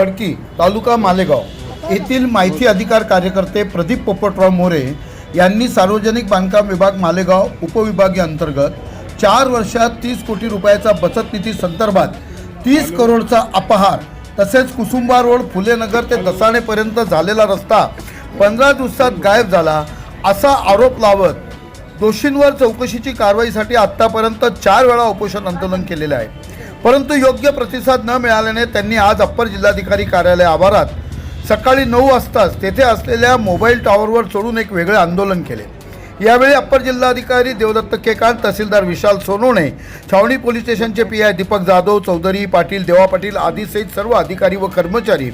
खडकी तालुका मालेगाव येथील माहिती अधिकार कार्यकर्ते प्रदीप पोपटराव मोरे यांनी सार्वजनिक बांधकाम विभाग मालेगाव उपविभागीय अंतर्गत चार वर्षात तीस कोटी रुपयाचा बचत निधी संदर्भात तीस करोडचा अपहार तसेच कुसुंबा रोड फुलेनगर ते दसाणेपर्यंत झालेला रस्ता पंधरा दिवसात गायब झाला असा आरोप लावत दोषींवर चौकशीची कारवाईसाठी आत्तापर्यंत चार वेळा उपोषण आंदोलन केलेलं आहे. परंतु योग्य प्रतिसाद न मिळाल्याने त्यांनी आज अप्पर जिल्हाधिकारी कार्यालय आवारात सकाळी नऊ वाजताच तेथे असलेल्या मोबाईल टॉवरवर चढून एक वेगळे आंदोलन केले. यावेळी अप्पर जिल्हाधिकारी देवदत्त केकांत तहसीलदार विशाल सोनवणे छावणी पोलीस स्टेशनचे पी आय दीपक जाधव चौधरी पाटील देवा पाटील आदी सहित सर्व अधिकारी व कर्मचारी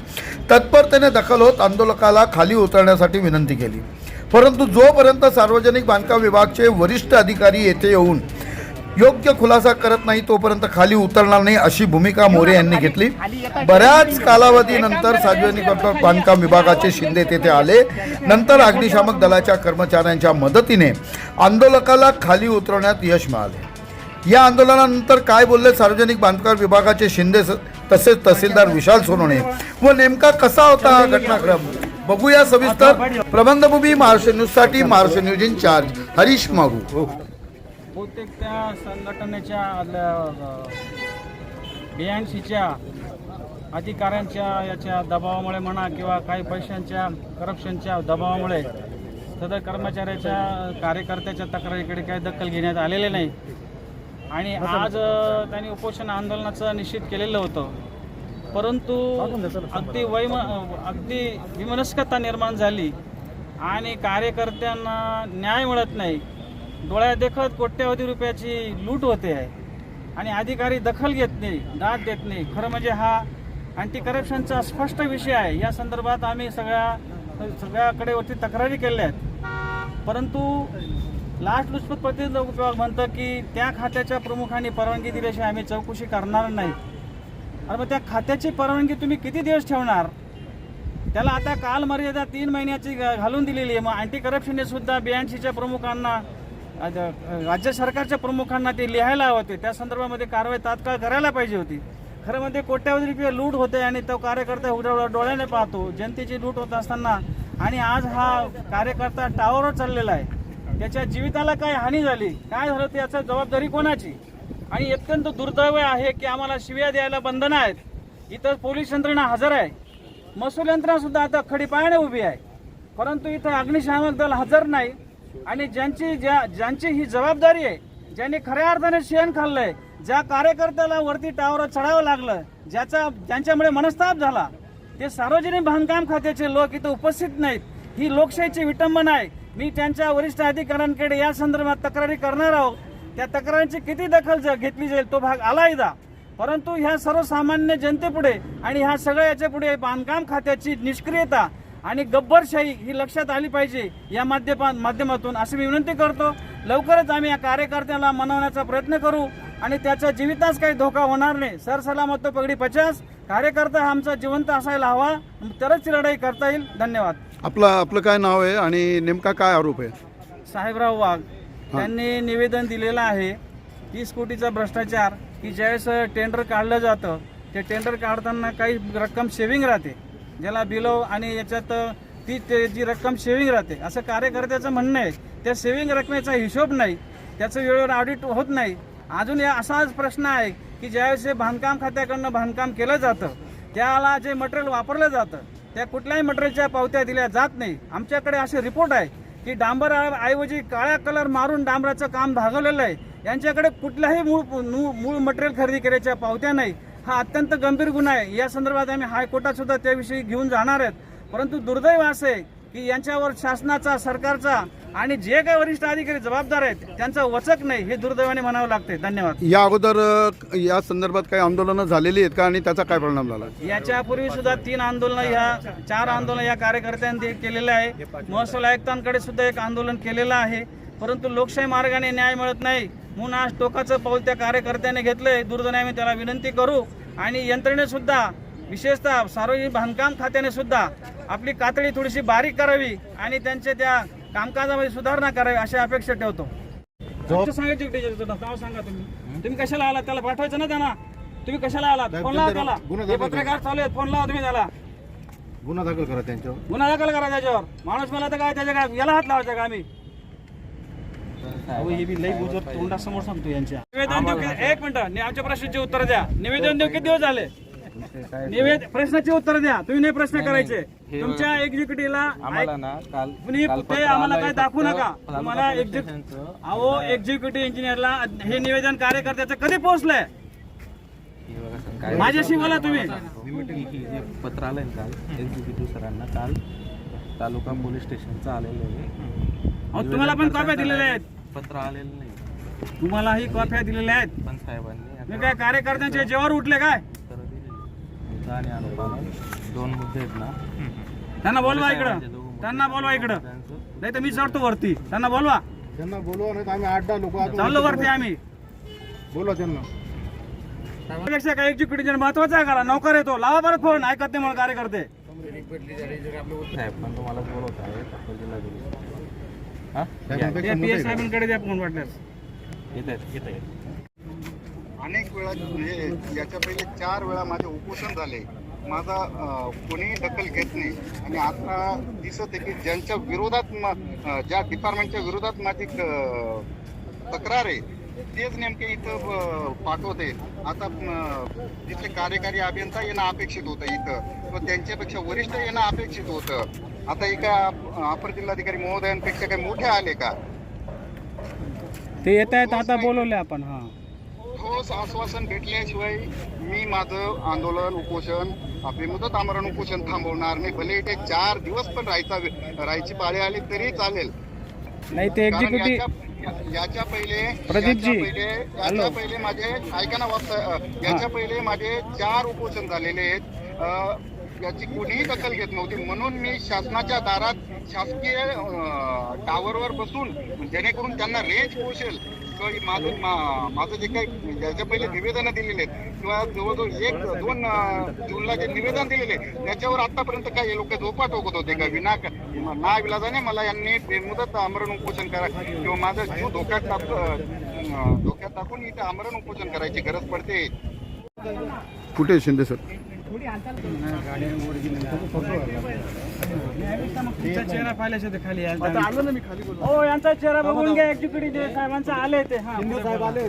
तत्परतेने दखल होत आंदोलकाला खाली उतरण्यासाठी विनंती केली. परंतु जोपर्यंत सार्वजनिक बांधकाम विभागचे वरिष्ठ अधिकारी येथे येऊन योग्य खुलासा करत नाही तोपर्यंत खाली उतरणार नाही अशी भूमिका मोरे यांनी घेतली. बऱ्याच कालावधीनंतर सार्वजनिक बांधकाम विभागाचे शिंदे तेथे आले. नंतर अग्निशामक दलाच्या कर्मचाऱ्यांच्या मदतीने आंदोलकाला खाली उतरवण्यात यश मिळाले. या आंदोलनानंतर काय बोलले सार्वजनिक बांधकाम विभागाचे शिंदे स- तसेच तहसीलदार विशाल सोनवणे व नेमका कसा होता हा घटनाक्रम? बघूया सविस्तर. प्रबंधभूमी महाराष्ट्र न्यूजसाठी Maharashtra news in charge. Harish Magu. बहुतेक त्या संघटनेच्या बियाणशीच्या अधिकाऱ्यांच्या याच्या दबावामुळे म्हणा किंवा काही पैशांच्या करप्शनच्या दबावामुळे सदर कर्मचाऱ्याच्या कार्यकर्त्याच्या तक्रारीकडे काही दखल घेण्यात आलेले नाही. आणि आज त्यांनी उपोषण आंदोलनाचं निश्चित केलेलं होतं. परंतु अगदी वैम अगदी विमनस्कता निर्माण झाली. आणि कार्यकर्त्यांना न्याय मिळत नाही. डोळ्या देखत कोट्यवधी रुपयाची लूट होते आहे. आणि अधिकारी दखल घेत नाही दाद देत नाही. खरं म्हणजे हा अँटी करप्शनचा स्पष्ट विषय आहे. या संदर्भात आम्ही सगळ्या सगळ्याकडे वरती तक्रारी केल्या आहेत. परंतु लास्ट लुचपत प्रतिनिधी विभाग म्हणतं की त्या खात्याच्या प्रमुखांनी परवानगी दिल्याशिवाय आम्ही चौकशी करणार नाही. अरे मग त्या खात्याची परवानगी तुम्ही किती दिवस ठेवणार? त्याला आता काल मर्यादा तीन महिन्याची घालून दिलेली आहे. मग अँटी करप्शनने सुद्धा बी प्रमुखांना सीच्या प्रमुखांना राज्य सरकारच्या प्रमुखांना ते लिहायला होते. त्या संदर्भामध्ये कारवाई तात्काळ करायला पाहिजे होती. खरं म्हणजे कोट्यावधी रुपये लूट होते आणि तो कार्यकर्ता उघड्या डोळ्याने पाहतो. जनतेची लूट होत असताना आणि आज हा कार्यकर्ता टावरवर चाललेला आहे. त्याच्या जीविताला काय हानी झाली? काय झालं? त्याचा जबाबदारी कोणाची? आणि अत्यंत दुर्दैव आहे की आम्हाला शिव्या द्यायला बंधनं आहेत. इथं पोलीस यंत्रणा हजर आहे. महसूल यंत्रणा सुद्धा आता खडीपायाने उभी आहे. परंतु इथं अग्निशामक दल हजर नाही. आणि ज्यांची ज्या ज्यांची ही जबाबदारी आहे ज्यांनी खऱ्या अर्थाने शेण खाल्लंय ज्या कार्यकर्त्याला वरती टावर चढावं लागलं ज्याचा ज्यांच्यामुळे मनस्ताप झाला ते सार्वजनिक बांधकाम खात्याचे लोक इथं उपस्थित नाहीत. ही लोकशाहीची विटंबना आहे. मी त्यांच्या वरिष्ठ अधिकाऱ्यांकडे या संदर्भात तक्रारी करणार आहोत. त्या तक्रारींची किती दखल घेतली जाईल तो भाग आला इदा परंतु ह्या सर्वसामान्य जनतेपुढे आणि ह्या सगळ्या याच्यापुढे बांधकाम खात्याची निष्क्रियता आणि गब्बरशाही ही लक्षात आली पाहिजे या माध्यमा माध्यमातून. अशी मी विनंती करतो लवकरच आम्ही या कार्यकर्त्याला मनवण्याचा प्रयत्न करू आणि त्याच्या जीवितास काही धोका होणार नाही. सरसलामत पगडी पचास. कार्यकर्ता हा आमचा जिवंत असायला हवा. तरच ती लढाई करता येईल. धन्यवाद. आपलं आपलं काय नाव आहे आणि नेमका काय आरोप आहे? साहेबराव वाघ त्यांनी निवेदन दिलेलं आहे. तीस कोटीचा भ्रष्टाचार की ज्यावेळेस टेंडर काढलं जातं ते टेंडर काढताना काही रक्कम सेव्हिंग राहते. ज्याला बिलो आणि याच्यात ती ते जी रक्कम सेव्हिंग राहते असं कार्यकर्त्याचं म्हणणं आहे. त्या सेव्हिंग रकमेचा हिशोब नाही. त्याचं वेळेवर ऑडिट होत नाही. अजून या असाच प्रश्न आहे की ज्यावेळेस हे बांधकाम खात्याकडनं बांधकाम केलं जातं त्याला जे मटेरियल वापरलं जातं त्या कुठल्याही मटेरियलच्या पावत्या दिल्या जात नाही. आमच्याकडे असे रिपोर्ट आहे की डांबर ऐवजी काळ्या कलर मारून डांबराचं काम भागवलेलं आहे. यांच्याकडे कुठल्याही मूळ मूळ- मूळ मटेरियल खरेदी करायच्या पावत्या नाही. हा अत्यंत गंभीर गुन्हा आहे. या संदर्भात आम्ही हायकोर्टात सुद्धा त्याविषयी घेऊन जाणार आहेत. परंतु दुर्दैव असे आहे की यांच्यावर शासनाचा सरकारचा आणि जे काही वरिष्ठ अधिकारी जबाबदार आहेत त्यांचा वचक नाही हे दुर्दैवाने म्हणावं लागते. धन्यवाद. या अगोदर या संदर्भात काही आंदोलनं झालेली आहेत का आणि त्याचा काय परिणाम झाला? याच्यापूर्वी सुद्धा तीन आंदोलन ह्या चार आंदोलन या कार्यकर्त्यांनी केलेलं आहे. महसूल आयुक्तांकडे सुद्धा एक आंदोलन केलेलं आहे. परंतु लोकशाही मार्गाने न्याय मिळत नाही. म्हणून आज टोकाचं पाऊल त्या कार्यकर्त्याने घेतलंय. दुर्दैवाने आम्ही त्याला विनंती करू. आणि यंत्रणे सुद्धा विशेषतः सार्वजनिक बांधकाम खात्याने सुद्धा आपली कातडी थोडीशी बारीक करावी आणि त्यांच्या त्या कामकाजामध्ये सुधारणा करावी अशी अपेक्षा ठेवतो. सांगायची नाव सांगा तुम्ही. तुम्ही कशाला आला त्याला पाठवायचं ना त्यांना? तुम्ही कशाला आलात? फोन लावा त्याला. हे पत्रकार चालू आहेत. फोन लावा तुम्ही त्याला. गुन्हा दाखल करा त्यांच्यावर. गुन्हा दाखल करा त्याच्यावर. माणूस मला तर काय त्याच्या काय याला हात लावायचा का आम्ही? अहो, हे बी लई गुजर तोंडासमोर सांगतो यांच्या. निवेदन देऊ कि- एक मिनिट नि- आमच्या प्रश्नाची उत्तर द्या. निवेदन देऊ किती दिवस झाले? निवेद प्रश्नाची उत्तर द्या. तुम्ही नाही प्रश्न करायचे. तुमच्या एक्झिक्युटिव्हला आम्हाला ना काल कुणी काल ते पत्र आम्हाला आलंय काय दाखवू फक्त नका. तालुका तुम्हाला एक्झिक अहो एक्झिक्युटिव्ह इंजिनियरला हे निवेदन कार्यकर्त्याचं कधी पोहोचलंय? हे बघा सर, काय माझ्याशी बोला तुम्ही. ही- ही जे पत्र आलंय ना काल एक्झिक्युटिव्ह सरांना काल तालुका पोलीस स्टेशनचं आलेलं आहे. तुम्हाला पण कॉप्या दिलेल्या आहेत. पत्र आलेलं नाही. तुम्हालाही कॉप्या दिलेल्या आहेत. पण साहेबांनी मी काय कार्यकर्त्यांच्या जेवावर उठले काय? उत्तरं दिलेली मुद्दा आणि अनुपालन दोन मुद्दे आहेत ना. त्यांना बोलवा इकडं. त्यांना बोलवा इकडं. त्यांचं नाही तर मी चढतो वरती. त्यांना बोलवा. त्यांना बोलवा नाही आम्ही आठ दहा लोक चाललो वरती आम्ही. बोलवा त्यांना. एक्झिक्युटिव्ह महत्त्वाचा आहे का? नौकर येतो. लावा परत फोन. ऐकत नाही म्हणून कार्यकर्ते. साहेब पण बोलवत आहे पी एस? साहेबांकडे द्या फोन वाटल्यास. अनेक वेळा म्हणजे याच्या पहिले चार वेळा माझे उपोषण झाले. माझा कोणीही दखल घेत नाही. आणि आता दिसत आहे की ज्यांच्या विरोधात ज्या डिपार्टमेंटच्या विरोधात माझी तक्रार आहे तेच नेमके इथं पाठवते आता तिथले कार्यकारी अभियंता येणं अपेक्षित होतं इथं व त्यांच्यापेक्षा वरिष्ठ येणं अपेक्षित होतं. आता एका अपर जिल्हाधिकारी महोदयांपेक्षा काही मोठे आले का? ते येत आहेत आता बोलवले आपण हा. ठोस आश्वासन भेटल्याशिवाय मी माझं आंदोलन उपोषण बेमुदत आमरण उपोषण थांबवणार नाही. भले इथे चार दिवस पण राहायचा राहायची पाळी आली तरी चालेल. नाही ते कारण एक्झिक्युटिव्ह याच्या पहिले प्रदीपजी, याच्या पहिले याच्या पहिले माझे ऐका ना वापस याच्या पहिले माझे चार उपोषण झालेले आहेत. अ, याची कोणीही दखल घेत नव्हती. म्हणून मी शासनाच्या दारात शासकीय टावरवर बसून जेणेकरून त्यांना रेंज पोहोचेल माझं माझं जे काही ज्याच्या पहिले निवेदनं दिलेले आहेत किंवा जवळजवळ एक दोन जूनला जे निवेदन दिलेले त्याच्यावर आतापर्यंत काय लोक झोपा ठोकत होते का? विना ना विलाजाने मला यांनी बेमुदत आमरण उपोषण करा किंवा माझा जीव धोक्यात टाक धोक्यात टाकून इथे आमरण उपोषण करायची गरज पडते. कुठे शिंदे सर? चेहरा पाहिल्याशिवाय ते खाली यायला आलो ना मी खाली हो यांचा चेहरा बघून घ्या साहेबांचा आले ते. हा साहेब आले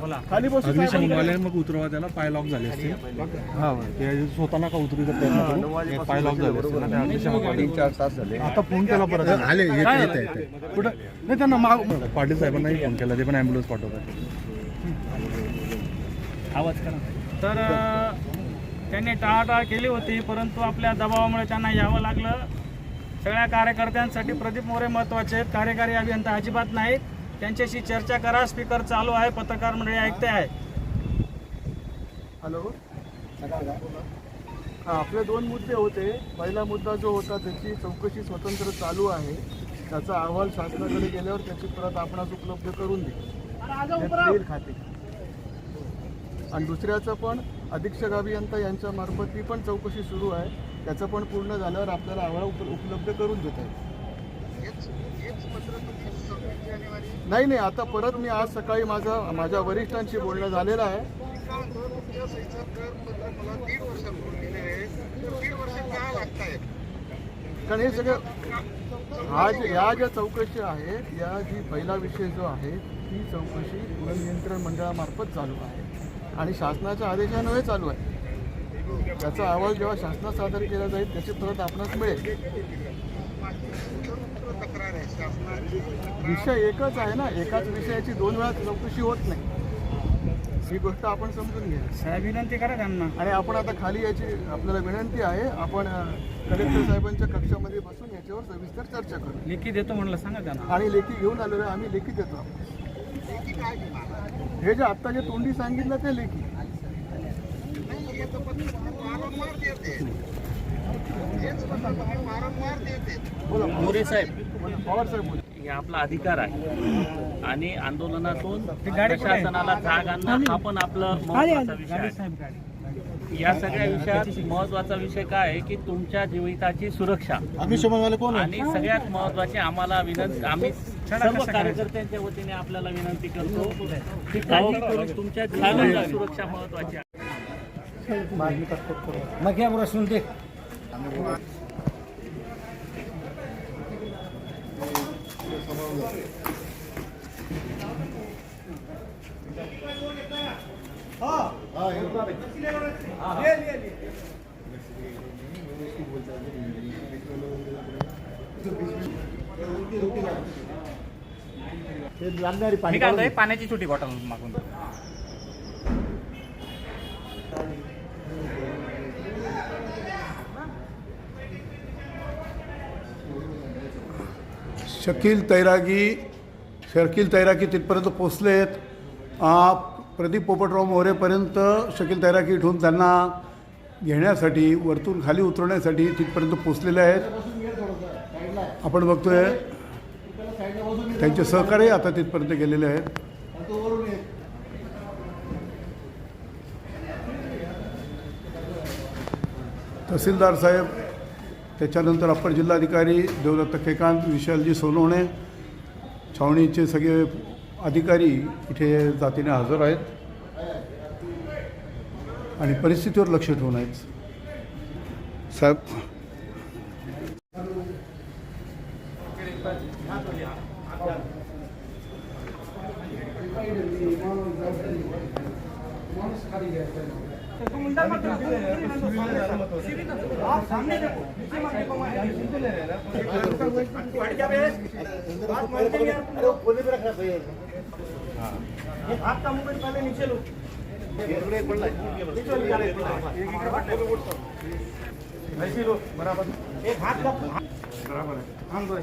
बोला. खाली अग्निशमनवाले मग उतरवा त्याला. पाय लॉक झाले असते हा ते स्वतः नका उतरू पाय लॉक झाले असते ना त्या अग्निशमनवाले आता फोन केला परत. आले कुठं? नाही त्यांना माग पाटील साहेबांनाही फोन केला ते पण ॲम्ब्युलन्स पाठवतात. आवाज करा. तर त्यांनी टाळाटाळ केली होती परंतु आपल्या दबावामुळे त्यांना यावं लागलं. सगळ्या कार्यकर्त्यांसाठी प्रदीप मोरे महत्त्वाचे आहेत. कार्यकारी अभियंता अजिबात नाहीत. त्यांच्याशी चर्चा करा. स्पीकर चालू आहे. पत्रकार मंडळी ऐकते आहे. हॅलो. हां आपले दोन मुद्दे होते. पहिला मुद्दा जो होता त्याची चौकशी स्वतंत्र चालू आहे. त्याचा अहवाल शासनाकडे गेल्यावर त्याची प्रत आपणास उपलब्ध करून देईल. खाते आणि दुसऱ्याचं पण अधीक्षक अभियंता यांच्या मार्फत ती पण चौकशी सुरू आहे. त्याचं पण पूर्ण झाल्यावर आपल्याला आवाळा उप उपलब्ध करून देत आहे नाही नाही आता परत मी आज सकाळी माझं माझ्या वरिष्ठांशी बोलणं झालेलं आहे. कारण कारण हे सगळं हा जे या ज्या चौकशी आहेत या जी पहिला विषय जो आहे ती चौकशी नियंत्रण मंडळामार्फत चालू आहे. आणि शासनाच्या आदेशान्वये चालू आहे. त्याचा अहवाल जेव्हा शासनात सादर केला जाईल त्याची परत आपणास मिळेल. विषय एकच आहे ना एकाच विषयाची दोन वेळा चौकशी होत नाही. ही गोष्ट आपण समजून घ्या साहेब विनंती करा त्यांना. आणि आपण आता खाली याची आपल्याला विनंती आहे. आपण कलेक्टर साहेबांच्या कक्षामध्ये बसून याच्यावर सविस्तर चर्चा करू. लेखी देतो म्हणलं सांगा त्यांना. आणि लेखी घेऊन आलेलो आहे आम्ही लेखी देतो. हे जे आत्ता जे तोंडी सांगितलं ते लेखी. मोरे साहेब. पवार साहेब हे आपला अधिकार आहे. आणि आंदोलनातून? प्रशासनाला जाग आणणं हा पण आपलं महत्त्वाचा विषय आहे. साहेब गाडी. या सगळ्या विषयात महत्त्वाचा विषय काय आहे की तुमच्या जीविताची सुरक्षा. आणि सगळ्यात महत्त्वाचे आम्हाला विनंती आम्ही सर्व कार्यकर्त्यांच्या वतीने आपल्याला विनंती करतो की काळजी करून तुमच्या जीवनाची सुरक्षा महत्वाची आहे. मी काय म्हणतोय, पाण्याची छोटी बॉटल मागून शकील तैरागी शकील तैरागी तिथपर्यंत पोचले आहेत आ, प्रदीप पोपटराव मोरेपर्यंत शकील तैरागी इथून त्यांना घेण्यासाठी वरतून खाली उतरवण्यासाठी तिथपर्यंत पोचलेले आहेत. आपण बघतोय त्यांचे सहकार्य आता तिथपर्यंत गेलेले आहेत. तहसीलदार साहेब त्याच्यानंतर अप्पर जिल्हाधिकारी देवदत्त केकांत विशालजी सोनवणे छावणीचे सगळे अधिकारी इथे जातीने हजर आहेत. आणि परिस्थितीवर लक्ष ठेवून आहेत. साहेब आप सामने देखो पीछे मत देखो मैं ले रहे ना हट जा बे बात मान के यार अरे बोले पे रख रहा भैया हाँ आपका मोबाइल पहले नीचे लो ये पड़ रहा है नीचे लो बराबर एक हाथ का बराबर है। हाँ भाई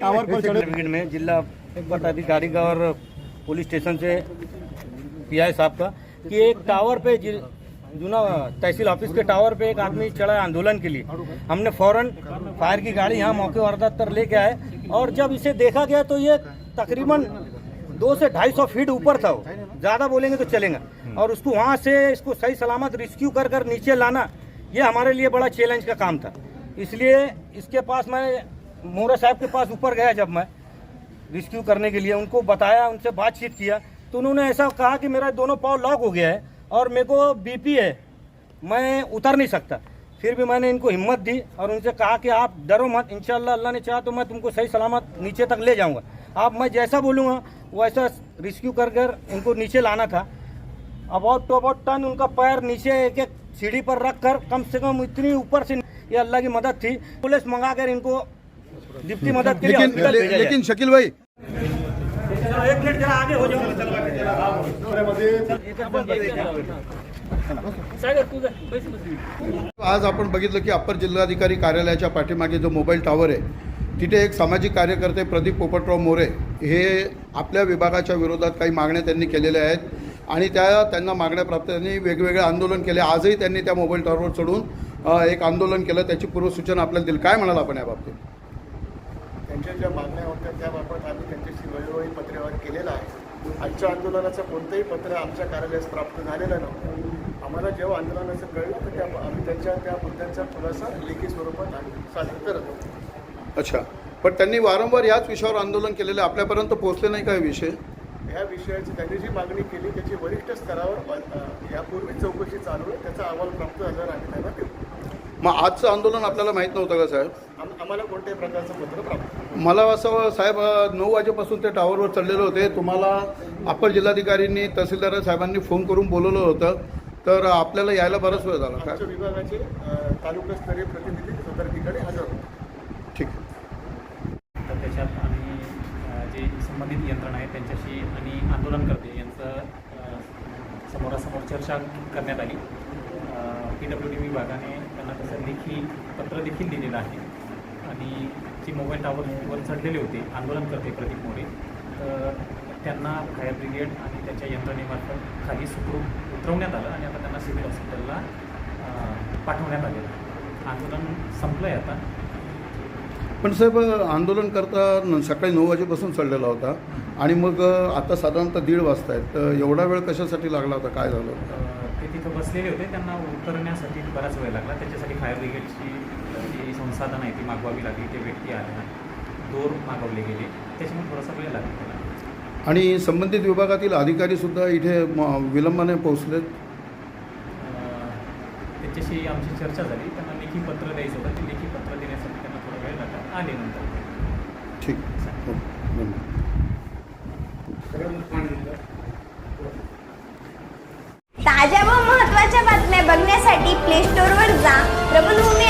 टावर पर चढ़े में जिला पदाधिकारी का और पुलिस स्टेशन से पीआई साहब का कि एक टावर पे जूना तहसील ऑफ़िस के टावर पे एक आदमी चढ़ा है आंदोलन के लिए। हमने फ़ौरन फायर की गाड़ी यहाँ मौके वारदात पर लेके आए और जब इसे देखा गया तो ये तकरीबन दो से ढाई सौ फीट ऊपर था वो। ज़्यादा बोलेंगे तो चलेगा। और उसको वहाँ से इसको सही सलामत रिस्क्यू कर कर नीचे लाना ये हमारे लिए बड़ा चैलेंज का काम था। इसलिए इसके पास मैं मोरा साहब के पास ऊपर गया जब मैं रिस्क्यू करने के लिए, उनको बताया, उनसे बातचीत किया तो उन्होंने ऐसा कहा कि मेरा दोनों पाँव लॉक हो गया है और मेरे को बीपी है। मैं उतर नहीं सकता। फिर भी मैंने इनको हिम्मत दी और उनसे कहा कि आप डरो मत, इंशाल्लाह अल्लाह ने चाहा तो मैं तुमको सही सलामत नीचे तक ले जाऊँगा। आप, मैं जैसा बोलूँगा, वैसा रिस्क्यू कर कर इनको नीचे लाना था। अबाउट टू अबाउट टन उनका पैर नीचे एक एक सीढ़ी पर रख कर कम से कम इतनी ऊपर से, ये अल्लाह की मदद थी। पुलिस मंगा कर इनको डिप्टी मदद के लेकिन ले। लेकिन शकील भाई एक मिनट जरा आगे हो आज आपण बघितलं की अप्पर जिल्हाधिकारी कार्यालयाच्या पाठीमागे जो मोबाईल टॉवर आहे तिथे एक सामाजिक कार्यकर्ते प्रदीप पोपटराव मोरे हे आपल्या विभागाच्या विरोधात काही मागण्या त्यांनी केलेल्या आहेत आणि त्या त्यांना मागण्या प्राप्त त्यांनी वेगवेगळे आंदोलन केले. आजही त्यांनी त्या मोबाईल टॉवरवर चढून एक आंदोलन केलं. त्याची पूर्वसूचना आपल्याला दिली. काय म्हणाल आपण या बाबतीत? त्यांच्या ज्या मागण्या होत्या त्याबाबत आम्ही त्यांच्याशी वेळोवेळी पत्रव्यवहार केलेला आहे. आजच्या आंदोलनाचं कोणतंही पत्र आमच्या कार्यालयास प्राप्त झालेलं नव्हतं. आम्हाला जेव्हा आंदोलनाचं कळलं तर त्या आम्ही त्यांच्या त्या मुद्द्यांचा खुलासा लेखी स्वरूपात आम्ही सादर करत होतो. अच्छा. पण त्यांनी वारंवार याच विषयावर आंदोलन केलेलं. आपल्यापर्यंत पोहोचले नाही काय विषय? ह्या विषयाची त्यांनी जी मागणी केली त्याची वरिष्ठ स्तरावर यापूर्वी चौकशी चालू आहे. त्याचा अहवाल प्राप्त झाल्यावर आम्ही त्यांना देऊ. मग आजचं आंदोलन आपल्याला माहीत नव्हतं का साहेब? आम- आम्हाला कोणत्याही प्रकारचं पत्र प्राप्त मला असं साहेब नऊ वाजेपासून ते टावरवर चढलेले होते. तुम्हाला अप्पर जिल्हाधिकाऱ्यांनी तहसीलदार साहेबांनी फोन करून बोलवलं होतं. तर आपल्याला यायला बराच वेळ झाला. आमच्या काय? विभागाचे अ, तालुकास्तरीय प्रतिनिधी सदर ठिकाणी हजर होते. ठीक. तर त्याच्यात आम्ही अ, जे संबंधित यंत्रणा आहे त्यांच्याशी आणि आंदोलनकर्ते यांचं अ, समोरासमोर चर्चा करण्यात आली. पी डब्ल्यू डी विभागाने त्यांना तसं लेखी पत्र देखील दिलेलं आहे. आणि जे मोबाईल टावरवर चढलेले होते आंदोलनकर्ते प्रदीप मोरे. तर त्यांना फायर ब्रिगेड आणि त्याच्या यंत्रणेमार्फत खाली सुखरूप उतरवण्यात आलं आणि आता त्यांना सिव्हिल हॉस्पिटलला पाठवण्यात आलेलं आंदोलन संपलं आहे आता. पण साहेब आंदोलन करता सकाळी नऊ वाजेपासून चाललेला होता आणि मग आता साधारणतः दीड वाजता आहेत. तर एवढा वेळ कशासाठी लागला होता? काय झालं ते तिथं बसलेले होते. त्यांना उतरण्यासाठी बराच वेळ लागला. त्याच्यासाठी फायर ब्रिगेडची जी संसाधनं आहे ती मागवावी लागली ते व्यक्ती आल्या दोर मागवले गेले. त्याच्यामुळे थोडासा वेळ लागला त्याला. आणि संबंधित विभागातील अधिकारीसुद्धा इथे म- विलंबाने पोहोचलेत? त्याच्याशी आमची चर्चा झाली. त्यांना लेखी पत्र द्यायचं होतं. ते लेखी पत्र देण्यासाठी त्यांना थोडा वेळ लागला. आले नंतर. ठीक. हो ताज्या व महत्त्वाच्या बातम्या बघण्यासाठी प्ले स्टोअरवर जा. प्रबलभूमी